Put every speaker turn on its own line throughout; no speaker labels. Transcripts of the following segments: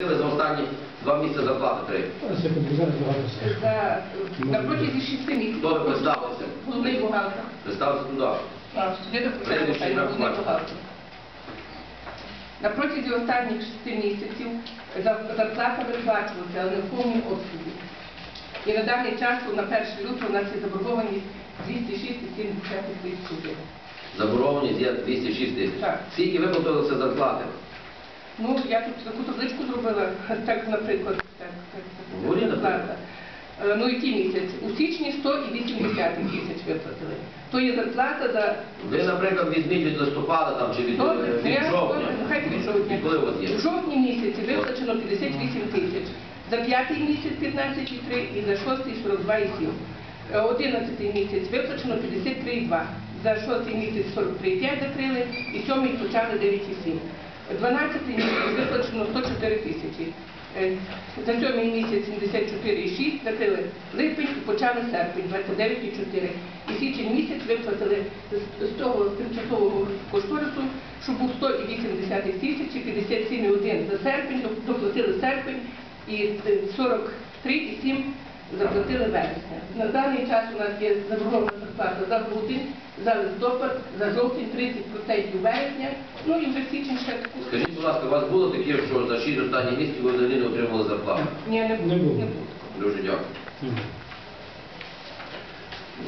За останні два місяці зарплати три.
На протязі шести місяців.
Хто ви представився?
Головний бухгалтер.
Представився туди. Прізвище,
бухгалтер. На протязі останніх шести місяців зарплата виплачувалася, але не в повному обсязі. І на даний час, на 1 лютого, у нас є заборгованість 206,7 тисяч гривень.
Заборгованість є 206 тисяч. Скільки виплатилося зарплати?
Ну, я тут таку табличку зробила, так, наприклад, так, так, так, зарплата. Е, Ну, який місяць? У січні 180 тисяч виплатили. То є зарплата за...
Ви, наприклад, візьміть від листопада там, чи від,
Добре,
е,
я
жовтня.
добре, від жовтня.
Коли у вас є?
У жовтні місяці виплачено 58 тисяч. За п'ятий місяць 15,3 і за шостий 42,7. Е, Одинадцятий місяць виплачено 53,2. За шостий місяць 43,5 закрили і сьомий почали 9,7. Дванадцятий місяць виплачено 104 тисячі. Е, За сьомий місяць 74,6 закрили липень і почали серпень 29,4. І січень місяць виплатили з- того тимчасового кошторису, що був 108 тисячі, 57,1 за серпень, доплатили серпень і е, 43,7 заплатили вересня. На даний час у нас є заборгована зарплата за грудень, за листопад, за жовтень 30% вересня, ну і вже січень ще таку.
Скажіть, будь ласка, у вас було таке, що за 6 останніх місяців ви взагалі не отримали зарплату?
Ні, не
Не
було. Не було.
Дуже дякую.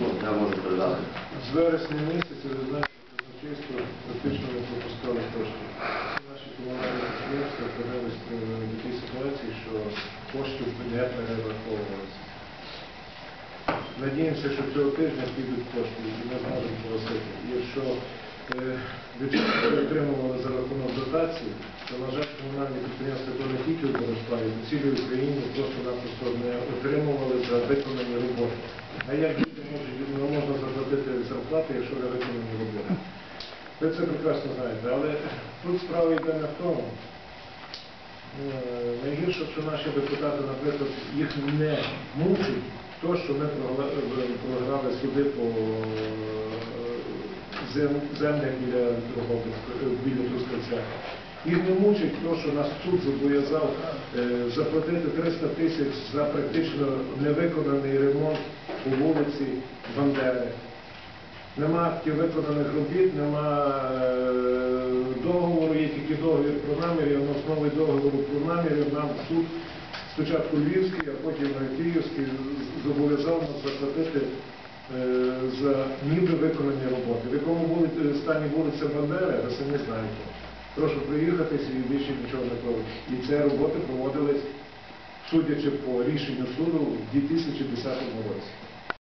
Ну, я можу передати.
З вересня місяця ви знаєте, казначейство практично не пропускало кошти. Всі наші комунальні підприємства опинились в такій ситуації, що коштів не перераховувалися. Надіємося, що цього тижня підуть кошти, і ми зможемо погасити. Якщо е, бюджет ми отримували за рахунок дотації, то, на жаль, комунальні підприємства то не тільки в Борисплаві, в цілій Україні просто-напросто не отримували за виконані роботи. А як діти можуть не можна заплатити зарплати, якщо не виконані роботи? Ви це прекрасно знаєте, але тут справа йде не в тому. Е, Найгірше, що наші депутати, наприклад, їх не мучить то, що ми програли суди по е, землях біля е, біля Трускавця. Їх не мучить то, що нас суд зобов'язав е, заплатити 300 тисяч за практично невиконаний ремонт по вулиці Бандери. Нема виконаних робіт, нема договору, є тільки договір про наміри, на основі договору про наміри нам суд спочатку Львівський, а потім Київський зобов'язав нас заплатити е, за ніби виконані роботи. В якому стані вулиця Бандери, ви самі знаєте. Прошу приїхатись і більше нічого не кажу. І ці роботи проводились, судячи по рішенню суду, в 2010 році.